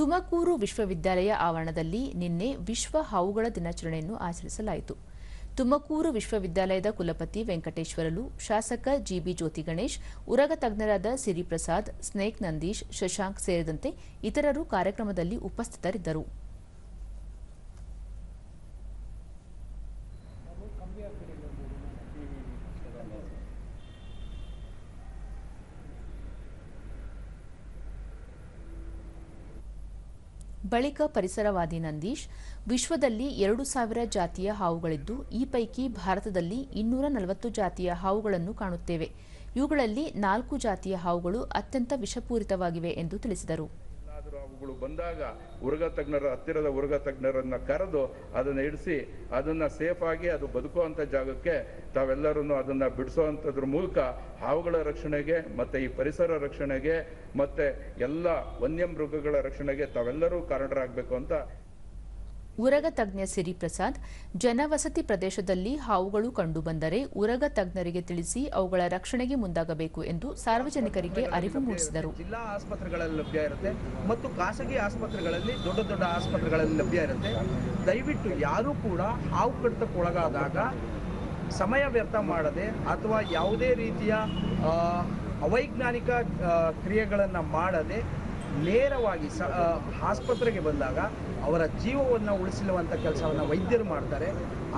ತುಮಕೂರು ವಿಶ್ವವಿದ್ಯಾಲಯ ಆವರಣದಲ್ಲಿ ನಿನ್ನೆ ವಿಶ್ವ ಹಾವುಗಳ ದಿನಾಚರಣೆಯನ್ನು ಆಚರಿಸಲಾಯಿತು. ತುಮಕೂರು ವಿಶ್ವವಿದ್ಯಾಲಯದ ಕುಲಪತಿ ವೆಂಕಟೇಶ್ವರಲು ಶಾಸಕ ಜಿಬಿ ಜ್ಯೋತಿ ಗಣೇಶ್, ಉರಗ ತಜ್ಞರಾದ ಸಿರಿಪ್ರಸಾದ್, ಸ್ನೇಕ್ ನಂದೀಶ್, ಶಶಾಂಕ್ ಸೇರಿದಂತೆ ಇತರರು ಕಾರ್ಯಕ್ರಮದಲ್ಲಿ ಉಪಸ್ಥಿತರಿದ್ದರು. ಬಳಿಕ ಪರಿಸರವಾದಿ ನಂದೀಶ್, ವಿಶ್ವದಲ್ಲಿ ಎರಡು ಸಾವಿರ ಜಾತಿಯ ಹಾವುಗಳಿದ್ದು, ಈ ಪೈಕಿ ಭಾರತದಲ್ಲಿ ಇನ್ನೂರ ನಲವತ್ತು ಜಾತಿಯ ಹಾವುಗಳನ್ನು ಕಾಣುತ್ತೇವೆ. ಇವುಗಳಲ್ಲಿ ನಾಲ್ಕು ಜಾತಿಯ ಹಾವುಗಳು ಅತ್ಯಂತ ವಿಷಪೂರಿತವಾಗಿವೆ ಎಂದು ತಿಳಿಸಿದರು. ಅವುಗಳು ಬಂದಾಗ ಉರುಗ ತಜ್ಞರ ಹತ್ತಿರದ ಉರುಗ ತಜ್ಞರನ್ನ ಕರೆದು ಅದನ್ನ ಇಡಿಸಿ ಅದನ್ನ ಸೇಫ್ ಆಗಿ ಅದು ಬದುಕುವಂತ ಜಾಗಕ್ಕೆ ತಾವೆಲ್ಲರೂ ಅದನ್ನ ಬಿಡಿಸುವಂತದ್ರ ಮೂಲಕ ಹಾವುಗಳ ರಕ್ಷಣೆಗೆ ಮತ್ತೆ ಈ ಪರಿಸರ ರಕ್ಷಣೆಗೆ ಮತ್ತೆ ಎಲ್ಲ ವನ್ಯ ಮೃಗಗಳ ರಕ್ಷಣೆಗೆ ತಾವೆಲ್ಲರೂ ಕಾರಣರಾಗಬೇಕು ಅಂತ ಉರಗ ತಜ್ಞ ಸಿರಿಪ್ರಸಾದ್, ಜನವಸತಿ ಪ್ರದೇಶದಲ್ಲಿ ಹಾವುಗಳು ಕಂಡುಬಂದರೆ ಉರಗ ತಜ್ಞರಿಗೆ ತಿಳಿಸಿ ಅವುಗಳ ರಕ್ಷಣೆಗೆ ಮುಂದಾಗಬೇಕು ಎಂದು ಸಾರ್ವಜನಿಕರಿಗೆ ಅರಿವು ಮೂಡಿಸಿದರು. ಜಿಲ್ಲಾ ಆಸ್ಪತ್ರೆಗಳಲ್ಲಿ ಲಭ್ಯ ಇರುತ್ತೆ ಮತ್ತು ಖಾಸಗಿ ಆಸ್ಪತ್ರೆಗಳಲ್ಲಿ ದೊಡ್ಡ ದೊಡ್ಡ ಆಸ್ಪತ್ರೆಗಳಲ್ಲಿ ಲಭ್ಯ ಇರುತ್ತೆ. ದಯವಿಟ್ಟು ಯಾರೂ ಕೂಡ ಹಾವು ಕಡಿತಕ್ಕೆ ಒಳಗಾದಾಗ ಸಮಯ ವ್ಯರ್ಥ ಮಾಡದೆ ಅಥವಾ ಯಾವುದೇ ರೀತಿಯ ಅವೈಜ್ಞಾನಿಕ ಕ್ರಿಯೆಗಳನ್ನು ಮಾಡದೆ ನೇರವಾಗಿ ಸ ಆಸ್ಪತ್ರೆಗೆ ಬಂದಾಗ ಅವರ ಜೀವವನ್ನು ಉಳಿಸಿರುವಂಥ ಕೆಲಸವನ್ನು ವೈದ್ಯರು ಮಾಡ್ತಾರೆ.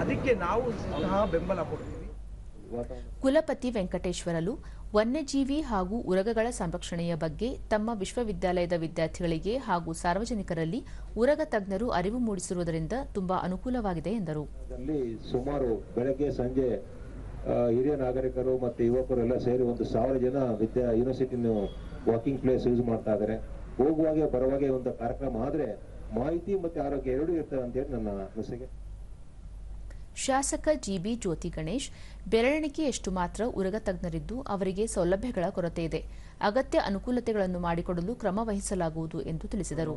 ಅದಕ್ಕೆ ನಾವು ಸಹ ಬೆಂಬಲ ಕೊಡ್ತೀವಿ. ಕುಲಪತಿ ವೆಂಕಟೇಶ್ವರಲು ವನ್ಯಜೀವಿ ಹಾಗೂ ಉರಗಗಳ ಸಂರಕ್ಷಣೆಯ ಬಗ್ಗೆ ತಮ್ಮ ವಿಶ್ವವಿದ್ಯಾಲಯದ ವಿದ್ಯಾರ್ಥಿಗಳಿಗೆ ಹಾಗೂ ಸಾರ್ವಜನಿಕರಲ್ಲಿ ಉರಗ ತಜ್ಞರು ಅರಿವು ಮೂಡಿಸಿರುವುದರಿಂದ ತುಂಬಾ ಅನುಕೂಲವಾಗಿದೆ ಎಂದರು. ಸುಮಾರು ಬೆಳಗ್ಗೆ ಸಂಜೆ ಹಿರಿಯ ನಾಗರಿಕರು ಮತ್ತು ಯುವಕರು ಎಲ್ಲ ಸೇರಿ ಒಂದು ಸಾವಿರ ಜನ ವಿದ್ಯಾ ಯೂನಿವರ್ಸಿಟಿನ ವಾಕಿಂಗ್ ಪ್ಲೇಸ್ ಯೂಸ್ ಮಾಡ್ತಾ ಇದ್ದಾರೆ. ಹೋಗುವಾಗೆ ಬರುವಾಗೆ ಒಂದು ಕಾರ್ಯಕ್ರಮ ಆದ್ರೆ ಮಾಹಿತಿ ಮತ್ತೆ ಆರೋಗ್ಯ ಎರಡೂ ಇರ್ತವೆ ಅಂತೇಳಿ ನನ್ನ ಅನಿಸಿಕೆ ಶಾಸಕ ಜಿಬಿ ಜ್ಯೋತಿ ಗಣೇಶ್ ಬೆರಳೆಣಿಕೆಯಷ್ಟು ಮಾತ್ರ ಉರಗ ತಜ್ಞರಿದ್ದು ಅವರಿಗೆ ಸೌಲಭ್ಯಗಳ ಕೊರತೆ ಇದೆ. ಅಗತ್ಯ ಅನುಕೂಲತೆಗಳನ್ನು ಮಾಡಿಕೊಡಲು ಕ್ರಮ ವಹಿಸಲಾಗುವುದು ಎಂದು ತಿಳಿಸಿದರು.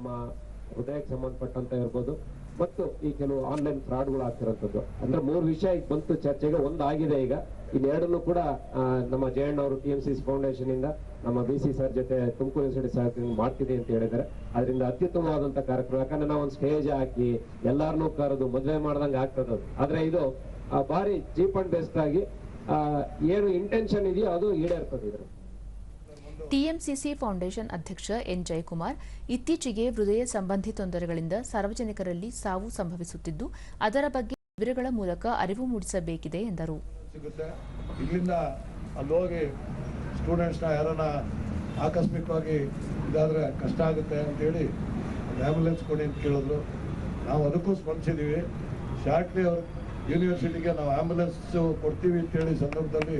ಹೃದಯಕ್ಕೆ ಸಂಬಂಧಪಟ್ಟಂತ ಇರ್ಬೋದು. ಮತ್ತು ಈ ಕೆಲವು ಆನ್ಲೈನ್ ಫ್ರಾಡ್ಗಳು ಆಗ್ತಿರೋಂಥದ್ದು. ಅಂದ್ರೆ ಮೂರು ವಿಷಯ ಈಗ ಬಂತು, ಚರ್ಚೆಗೆ ಒಂದು ಆಗಿದೆ ಈಗ. ಇನ್ನೆರಡನ್ನು ಕೂಡ ನಮ್ಮ ಜಯಣ್ಣ ಅವರು ಟಿ ಎಂ ಸಿ ಫೌಂಡೇಶನ್ ಇಂದ ನಮ್ಮ ಬಿ ಸಿ ಸರ್ ಜೊತೆ ತುಮಕೂರು ಯೂನಿವರ್ಸಿಟಿ ಮಾಡ್ತಿದೆ ಅಂತ ಹೇಳಿದ್ದಾರೆ. ಅದರಿಂದ ಅತ್ಯುತ್ತಮವಾದಂತ ಕಾರ್ಯಕ್ರಮ. ಯಾಕಂದ್ರೆ ನಾವು ಒಂದು ಸ್ಟೇಜ್ ಹಾಕಿ ಎಲ್ಲಾರನ್ನೂ ಕರೆದು ಮದುವೆ ಮಾಡ್ದಂಗೆ ಆಗ್ತದ. ಆದ್ರೆ ಇದು ಭಾರಿ ಚೀಪ್ ಅಂಡ್ ಬೆಸ್ಟ್ ಆಗಿ ಏನು ಇಂಟೆನ್ಷನ್ ಇದೆಯೋ ಅದು ಈಡೇರ್ತದೆ ಇದ್ರ ಟಿಎಂಸಿಸಿ ಫೌಂಡೇಶನ್ ಅಧ್ಯಕ್ಷ ಎನ್ ಜಯಕುಮಾರ್ ಇತ್ತೀಚೆಗೆ ಹೃದಯ ಸಂಬಂಧಿ ತೊಂದರೆಗಳಿಂದ ಸಾರ್ವಜನಿಕರಲ್ಲಿ ಸಾವು ಸಂಭವಿಸುತ್ತಿದ್ದು, ಅದರ ಬಗ್ಗೆ ಶಿಬಿರಗಳ ಮೂಲಕ ಅರಿವು ಮೂಡಿಸಬೇಕಿದೆ ಎಂದರು. ಇಲ್ಲಿಂದ ಅಲ್ಲಿ ಹೋಗಿ ಸ್ಟೂಡೆಂಟ್ಸ್ನ ಯಾರನ್ನ ಆಕಸ್ಮಿಕವಾಗಿ ಇದಾದರೆ ಕಷ್ಟ ಆಗುತ್ತೆ ಅಂತೇಳಿ ಆ್ಯಂಬುಲೆನ್ಸ್ ಕೊಡಿ ಅಂತ ಕೇಳಿದ್ರು. ನಾವು ಅದಕ್ಕೂ ಸ್ಪಂದಿಸಿದ್ದೀವಿ ಶಾರ್ಟ್ಲಿ ಅವ್ರ ಯೂನಿವರ್ಸಿಟಿಗೆ ನಾವು ಆ್ಯಂಬುಲೆನ್ಸ್ ಕೊಡ್ತೀವಿ ಅಂತೇಳಿ ಸಂದರ್ಭದಲ್ಲಿ